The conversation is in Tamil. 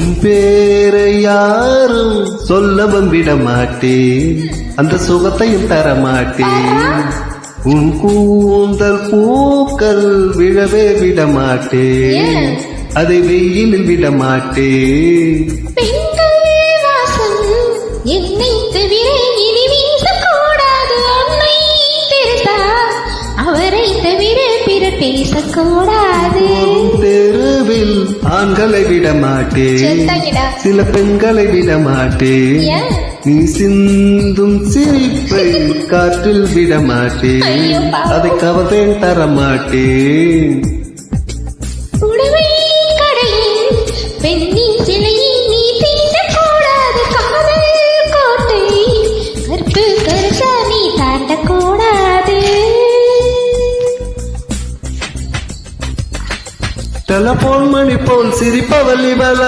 உன் பேரை யாரும் சொல்லவும் விட மாட்டேன். அந்த சுகத்தையும் தர மாட்டேன் உன் கூந்தல் பூக்கள் விழவே விட மாட்டேன். அதை வெயிலில் விட மாட்டேன். என்னை தவிர இனி வீசக்கூடாது. அவரை தவிர பிறர் பேசக்கூடாது. தெருவில் ஆண்களை விட மாட்டேன். சில பெண்களை விட மாட்டேன்? நீ சிந்தும் சிரிப்பை காற்றில் விட மாட்டேன். அதை கவர்ந்தேன் தர மாட்டேன் டெலபோன் மணி போல் சிரிப்பவள் இவள